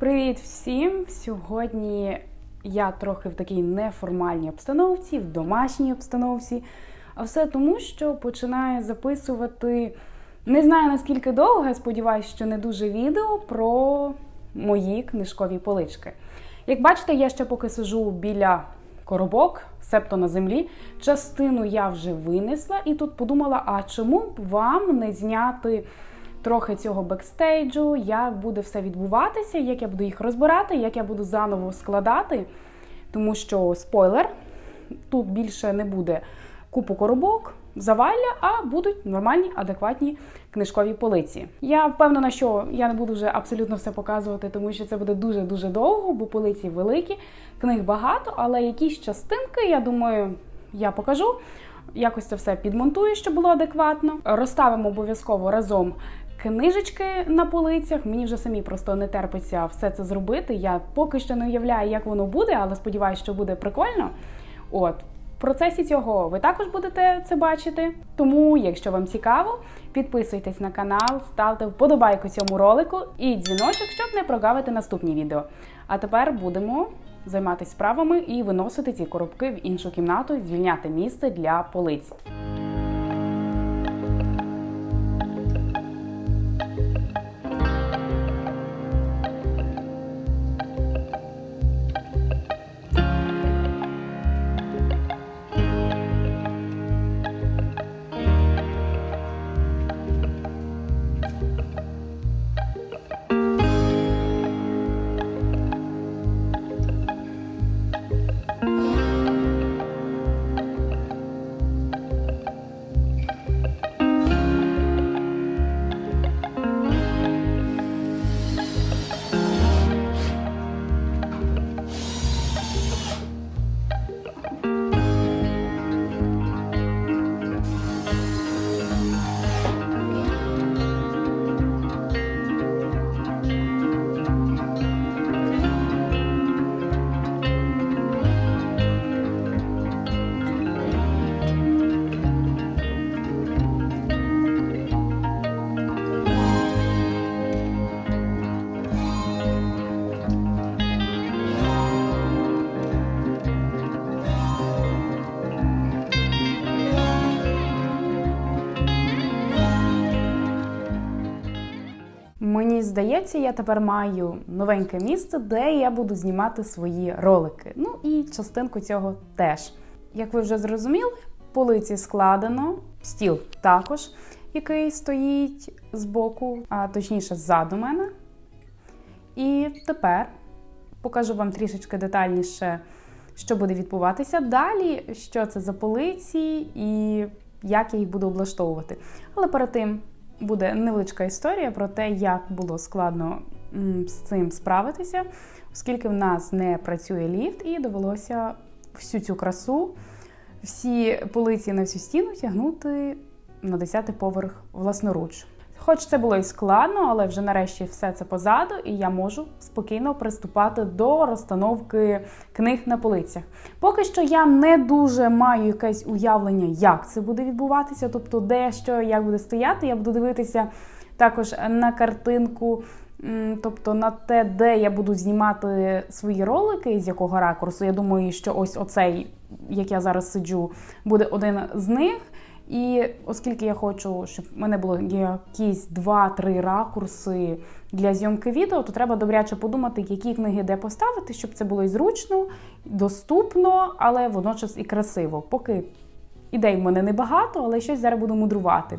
Привіт всім! Сьогодні я трохи в такій неформальній обстановці, в домашній обстановці. А все тому, що починаю записувати не знаю наскільки довго, я сподіваюся, що не дуже відео про мої книжкові полички. Як бачите, я ще поки сижу біля коробок, септо на землі. Частину я вже винесла і тут подумала: а чому б вам не зняти трохи цього бекстейджу, як буде все відбуватися, як я буду їх розбирати, як я буду заново складати. Тому що спойлер, тут більше не буде купу коробок, завалля, а будуть нормальні, адекватні книжкові полиці. Я впевнена, що я не буду вже абсолютно все показувати, тому що це буде дуже-дуже довго, бо полиці великі, книг багато, але якісь частинки, я думаю, я покажу. Якось це все підмонтую, щоб було адекватно. Розставимо обов'язково разом книжечки на полицях. Мені вже самі просто не терпиться все це зробити. Я поки що не уявляю, як воно буде, але сподіваюся, що буде прикольно. От. В процесі цього ви також будете це бачити. Тому, якщо вам цікаво, підписуйтесь на канал, ставте вподобайку цьому ролику і дзвіночок, щоб не прогавити наступні відео. А тепер будемо займатися справами і виносити ці коробки в іншу кімнату, звільняти місце для полиць. Мені здається, я тепер маю новеньке місце, де я буду знімати свої ролики. Ну і частинку цього теж. Як ви вже зрозуміли, полиці складено, стіл також, який стоїть збоку, а точніше ззаду мене. І тепер покажу вам трішечки детальніше, що буде відбуватися далі, що це за полиці і як я їх буду облаштовувати. Але перед тим буде невеличка історія про те, як було складно з цим справитися, оскільки в нас не працює ліфт, і довелося всю цю красу, всі полиці на всю стіну тягнути на 10-й поверх власноруч. Хоч це було і складно, але вже нарешті все це позаду, і я можу спокійно приступати до розстановки книг на полицях. Поки що я не дуже маю якесь уявлення, як це буде відбуватися, тобто де що, як буде стояти. Я буду дивитися також на картинку. Тобто на те, де я буду знімати свої ролики, з якого ракурсу. Я думаю, що ось оцей, як я зараз сиджу, буде один з них. І оскільки я хочу, щоб в мене було якісь два-три ракурси для зйомки відео, то треба добряче подумати, які книги де поставити, щоб це було і зручно, доступно, але водночас і красиво. Поки ідей в мене небагато, але щось зараз буду мудрувати.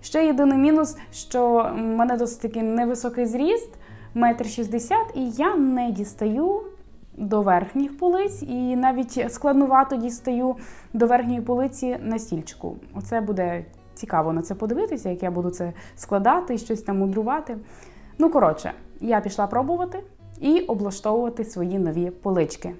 Ще єдиний мінус, що в мене досить таки невисокий зріст, метр шістдесят, і я не дістаю до верхніх полиць, і навіть складнувато дістаю до верхньої полиці на стільчику. Оце буде цікаво на це подивитися, як я буду це складати, щось там мудрувати. Ну, коротше, я пішла пробувати і облаштовувати свої нові полички.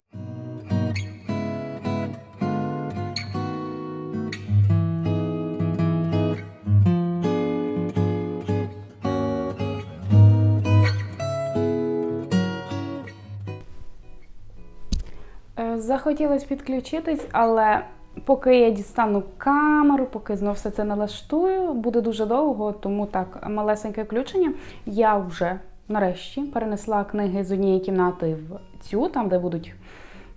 Захотілося підключитись, але поки я дістану камеру, поки знов все це налаштую, буде дуже довго, тому так, малесеньке включення. Я вже нарешті перенесла книги з однієї кімнати в цю, там, де будуть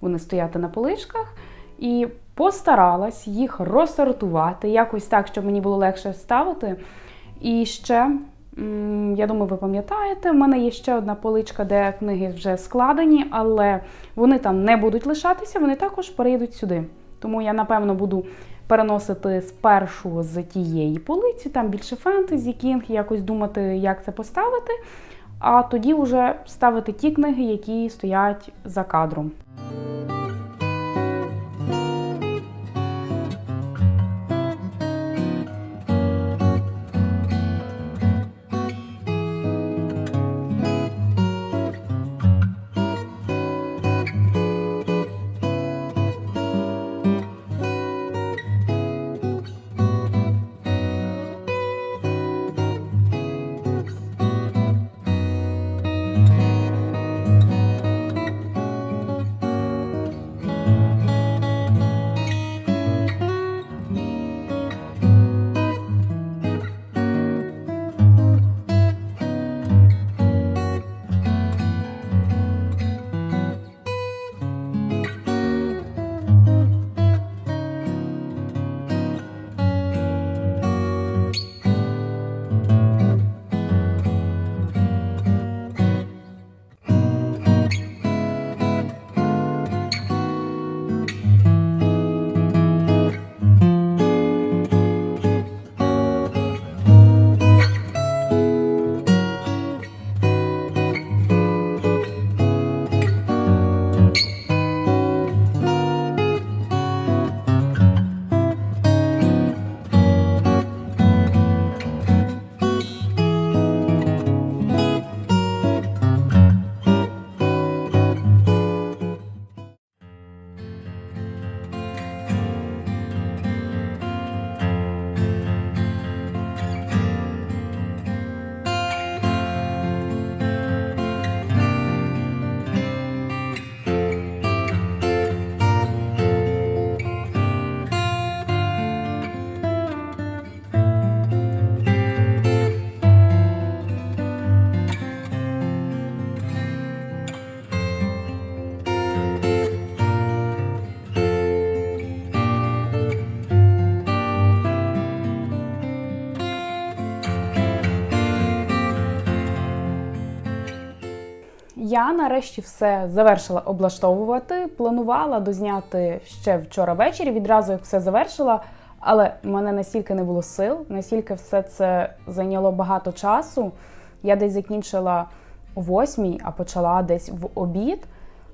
вони стояти на поличках, і постаралась їх розсортувати якось так, щоб мені було легше ставити. І ще, я думаю, ви пам'ятаєте, в мене є ще одна поличка, де книги вже складені, але вони там не будуть лишатися, вони також перейдуть сюди. Тому я, напевно, буду переносити спершу з тієї полиці, там більше фентезі, кінг, якось думати, як це поставити. А тоді вже ставити ті книги, які стоять за кадром. Я нарешті все завершила облаштовувати. Планувала дозняти ще вчора ввечері, відразу як все завершила. Але в мене настільки не було сил, настільки все це зайняло багато часу. Я десь закінчила о восьмій, а почала десь в обід.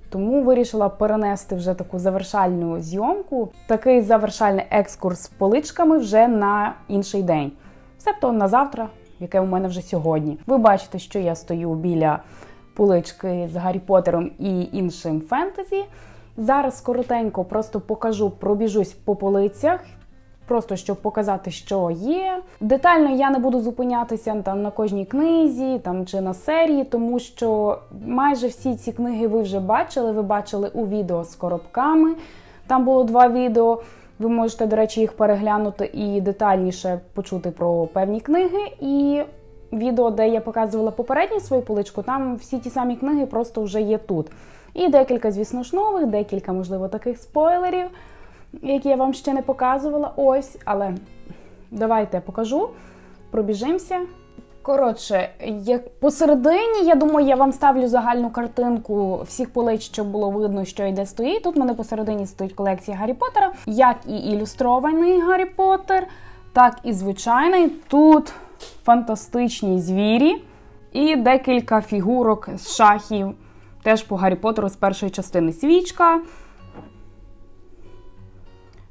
Тому вирішила перенести вже таку завершальну зйомку, такий завершальний екскурс з поличками вже на інший день. Себто на завтра, яке у мене вже сьогодні. Ви бачите, що я стою біля полички з Гаррі Поттером і іншим фентезі. Зараз коротенько просто покажу, пробіжусь по полицях. Просто щоб показати, що є. Детально я не буду зупинятися там на кожній книзі там чи на серії, тому що майже всі ці книги ви вже бачили. Ви бачили у відео з коробками. Там було два відео. Ви можете, до речі, їх переглянути і детальніше почути про певні книги. І відео, де я показувала попередню свою поличку, там всі ті самі книги просто вже є тут. І декілька, звісно ж, нових, декілька, можливо, таких спойлерів, які я вам ще не показувала. Ось, але давайте я покажу, пробіжимося. Коротше, як посередині, я думаю, я вам ставлю загальну картинку всіх полиць, щоб було видно, що йде стоїть. Тут в мене посередині стоїть колекція Гаррі Поттера, як і ілюстрований Гаррі Поттер, так і звичайний. Тут фантастичні звірі і декілька фігурок з шахів. Теж по Гаррі Поттеру з першої частини свічка,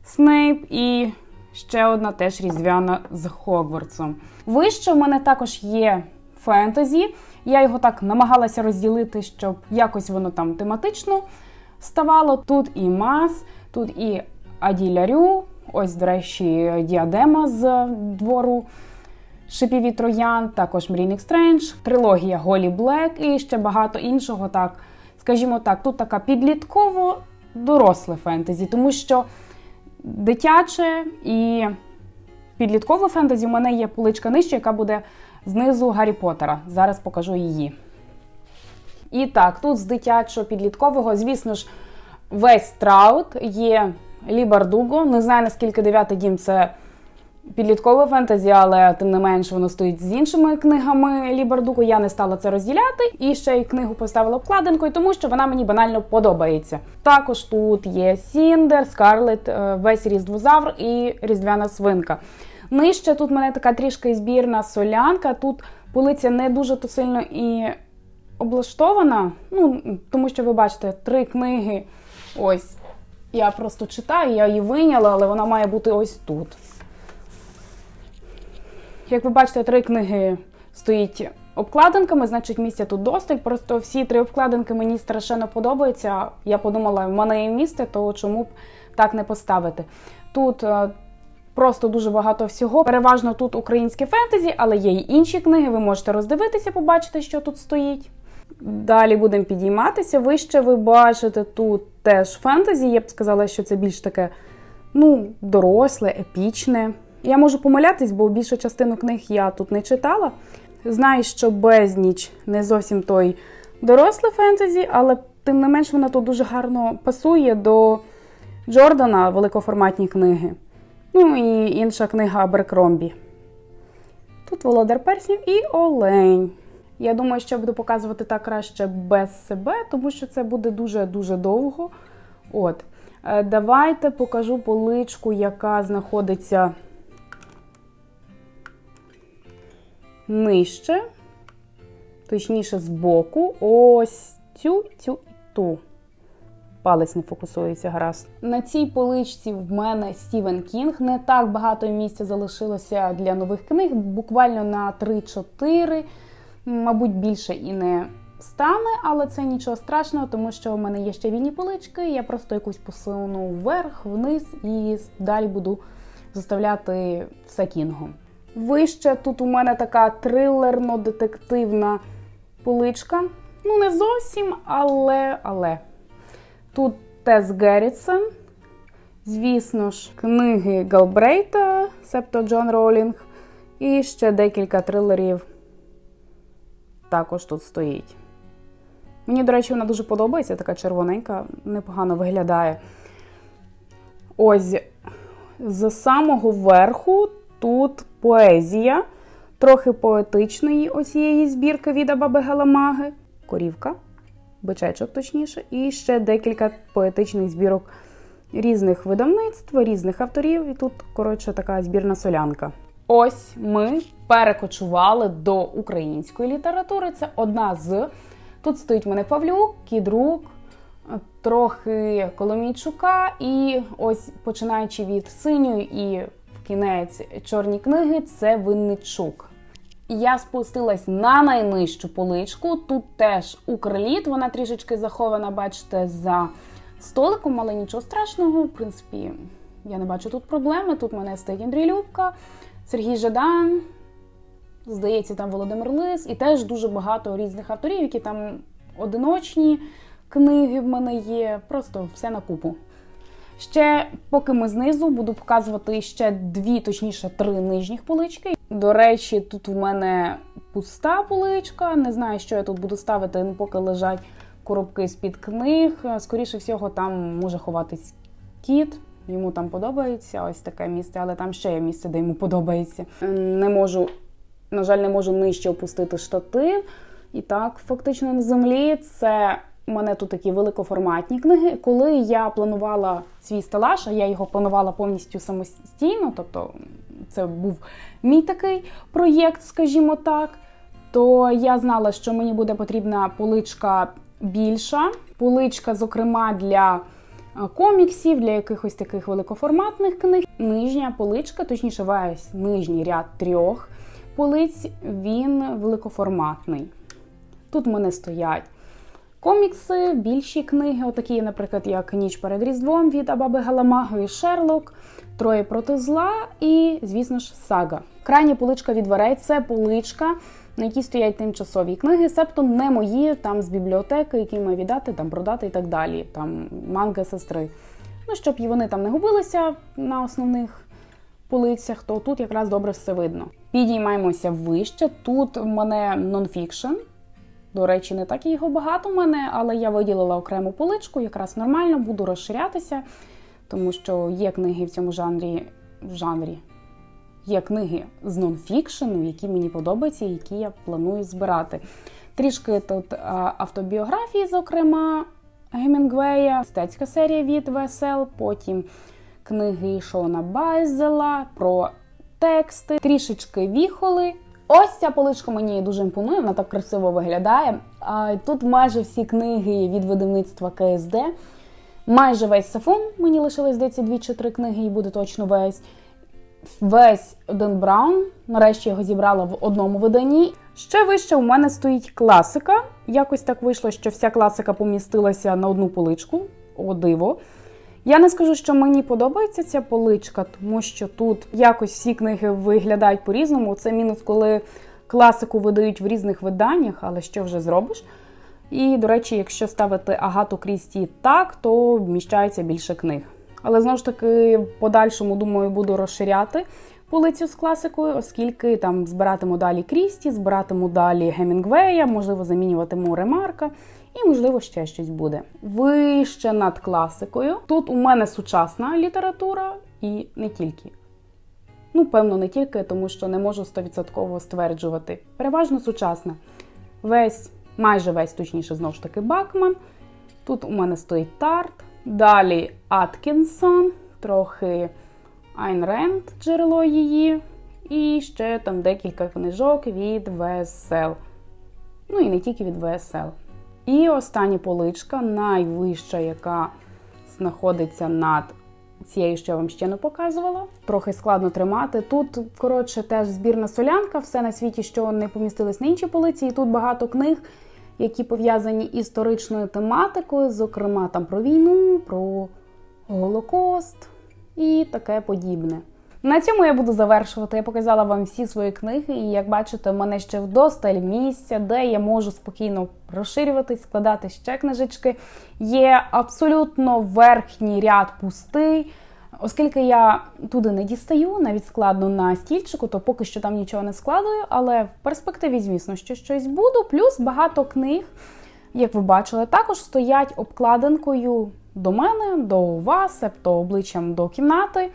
Снейп і ще одна теж різдвяна з Хогвартсом. Вище в мене також є фентезі. Я його так намагалася розділити, щоб якось воно там тематично ставало. Тут і Мас, тут і Аділярю, ось, до речі, діадема з двору Шипіві Троян, також Мрійник Стрендж, трилогія Голі Блек і ще багато іншого. Так, скажімо так, тут така підлітково доросле фентезі, тому що дитяче і підліткове фентезі у мене є поличка нижче, яка буде знизу Гаррі Поттера. Зараз покажу її. І так, тут з дитячо-підліткового, звісно ж, весь страут є Лі Бардуго. Не знаю, наскільки дев'ятий дім це підліткове фентезі, але тим не менш воно стоїть з іншими книгами Лі Бардуго. Я не стала це розділяти. І ще й книгу поставила обкладинкою, тому що вона мені банально подобається. Також тут є Сіндер, Скарлет, е, весь різдвозавр і різдвяна свинка. Нижче тут мене така трішки збірна солянка. Тут полиця не дуже то сильно і облаштована. Ну, тому що ви бачите, три книги. Ось. Я просто читаю, я її вийняла, але вона має бути ось тут. Як ви бачите, три книги стоїть обкладинками, значить місця тут досталь. Просто всі три обкладинки мені страшенно подобаються. Я подумала, в мене є місце, то чому б так не поставити? Тут е, просто дуже багато всього. Переважно тут українське фентезі, але є й інші книги. Ви можете роздивитися, побачити, що тут стоїть. Далі будемо підійматися. Вище ви бачите тут теж фентезі. Я б сказала, що це більш таке ну, доросле, епічне. Я можу помилятись, бо більшу частину книг я тут не читала. Знаю, що безніч не зовсім той доросле фентезі, але тим не менш вона тут дуже гарно пасує до Джордана великоформатні книги. Ну і інша книга Аберкромбі. Тут Володар Перснів і Олень. Я думаю, що буду показувати так краще без себе, тому що це буде дуже-дуже довго. От. Е, Давайте покажу поличку, яка знаходиться нижче, точніше, збоку. Ось цю, цю і ту. Палець не фокусується гаразд. На цій поличці в мене Стівен Кінг. Не так багато місця залишилося для нових книг, буквально на 3-4, мабуть, більше і не стане, але це нічого страшного, тому що в мене є ще вільні полички. Я просто якусь посуну вверх, вниз і далі буду заставляти все кінгом. Вище тут у мене така трилерно-детективна поличка. Ну, не зовсім, але. але. Тут Тес Геррітсен, звісно ж, книги Галбрейта, себто Джон Ролінг, і ще декілька трилерів також тут стоїть. Мені, до речі, вона дуже подобається, така червоненька, непогано виглядає. Ось з самого верху тут поезія, трохи поетичної оцієї збірки від Абаби Галамаги, корівка, бичечок, точніше, і ще декілька поетичних збірок різних видавництв, різних авторів. І тут, коротше, така збірна солянка. Ось ми перекочували до української літератури. Це одна з. Тут стоїть мене Павлюк, Кідрук, трохи Коломійчука, і ось починаючи від синьої і кінець чорні книги, це Винничук. Я спустилась на найнижчу поличку. Тут теж Укрліт, вона трішечки захована, бачите, за столиком, але нічого страшного. В принципі, я не бачу тут проблеми. Тут мене стоїть Андрій Любка, Сергій Жадан, здається, там Володимир Лис, і теж дуже багато різних авторів, які там одиночні книги в мене є. Просто все на купу. Ще, поки ми знизу, буду показувати ще дві, точніше, три нижніх полички. До речі, тут у мене пуста поличка. Не знаю, що я тут буду ставити, ну, поки лежать коробки з-під книг. Скоріше всього, там може ховатись кіт. Йому там подобається ось таке місце, але там ще є місце, де йому подобається. Не можу, на жаль, не можу нижче опустити штатив. І так, фактично на землі це у мене тут такі великоформатні книги. Коли я планувала свій стелаж, а я його планувала повністю самостійно, тобто це був мій такий проєкт, скажімо так, то я знала, що мені буде потрібна поличка більша, поличка, зокрема, для коміксів, для якихось таких великоформатних книг. Нижня поличка, точніше, весь нижній ряд трьох полиць, він великоформатний. Тут в мене стоять комікси, більші книги, отакі, наприклад, як Ніч перед Різдвом від Абаби Галамаги, Шерлок, Троє проти зла і, звісно ж, сага. Крайня поличка від дверей це поличка, на якій стоять тимчасові книги, себто не мої там з бібліотеки, які маю віддати, там продати і так далі. Там манга сестри. Ну, щоб і вони там не губилися на основних полицях, то тут якраз добре все видно. Підіймаємося вище. Тут в мене нонфікшн. До речі, не так і його багато в мене, але я виділила окрему поличку, якраз нормально, буду розширятися, тому що є книги в цьому жанрі. В жанрі. Є книги з нонфікшену, які мені подобаються, які я планую збирати. Трішки тут автобіографії, зокрема, Гемінгвея, мистецька серія від ВСЛ, потім книги Шона Байзела про тексти, трішечки віхоли. Ось ця поличка мені дуже імпонує, вона так красиво виглядає. Тут майже всі книги від видавництва КСД. Майже весь сафон, мені лишилось здається дві чи три книги, і буде точно весь. Весь Ден Браун. Нарешті його зібрала в одному виданні. Ще вище у мене стоїть класика. Якось так вийшло, що вся класика помістилася на одну поличку. О, диво. Я не скажу, що мені подобається ця поличка, тому що тут якось всі книги виглядають по-різному. Це мінус, коли класику видають в різних виданнях, але що вже зробиш? І, до речі, якщо ставити Агату Крісті так, то вміщається більше книг. Але знову ж таки, в подальшому, думаю, буду розширяти полицю з класикою, оскільки там збиратиму далі Крісті, збиратиму далі Гемінгвея, можливо, замінюватиму Ремарка. І, можливо, ще щось буде. Вище над класикою. Тут у мене сучасна література і не тільки. Ну, певно, не тільки, тому що не можу 100% стверджувати. Переважно сучасна. Весь, майже весь, точніше, знову ж таки, Бакман. Тут у мене стоїть Тарт. Далі Аткінсон, трохи Айн Ренд, джерело її. І ще там декілька книжок від ВСЛ. Ну і не тільки від ВСЛ. І остання поличка, найвища, яка знаходиться над цією, що я вам ще не показувала. Трохи складно тримати. Тут, коротше, теж збірна солянка, все на світі, що не помістились на інші полиці. І тут багато книг, які пов'язані історичною тематикою, зокрема там про війну, про Голокост і таке подібне. На цьому я буду завершувати. Я показала вам всі свої книги, і як бачите, в мене ще вдосталь місця, де я можу спокійно розширюватись, складати ще книжечки. Є абсолютно верхній ряд пустий. Оскільки я туди не дістаю, навіть складно на стільчику, то поки що там нічого не складую, але в перспективі, звісно, що щось буду. Плюс багато книг, як ви бачили, також стоять обкладинкою до мене, до вас, себто обличчям до кімнати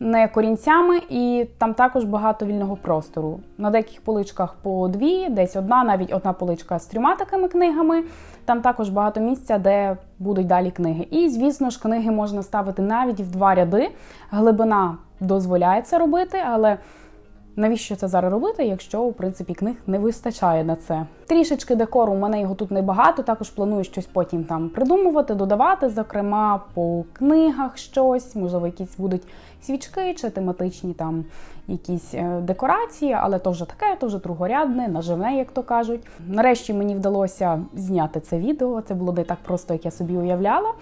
не корінцями, і там також багато вільного простору. На деяких поличках по дві, десь одна, навіть одна поличка з трьома такими книгами. Там також багато місця, де будуть далі книги. І, звісно ж, книги можна ставити навіть в два ряди. Глибина дозволяє це робити, але. Навіщо це зараз робити, якщо в принципі книг не вистачає на це? Трішечки декору, у мене його тут небагато. Також планую щось потім там придумувати, додавати, зокрема по книгах щось, можливо, якісь будуть свічки чи тематичні там якісь е, декорації, але то вже таке, то вже другорядне, наживне, як то кажуть. Нарешті мені вдалося зняти це відео. Це було не так просто, як я собі уявляла.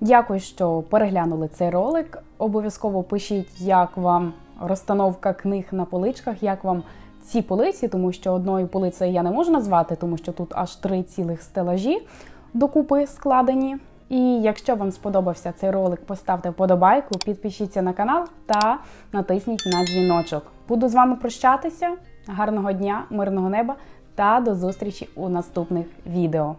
Дякую, що переглянули цей ролик. Обов'язково пишіть, як вам розстановка книг на поличках, як вам ці полиці, тому що одною полицею я не можу назвати, тому що тут аж три цілих стелажі докупи складені. І якщо вам сподобався цей ролик, поставте вподобайку, підпишіться на канал та натисніть на дзвіночок. Буду з вами прощатися. Гарного дня, мирного неба та до зустрічі у наступних відео.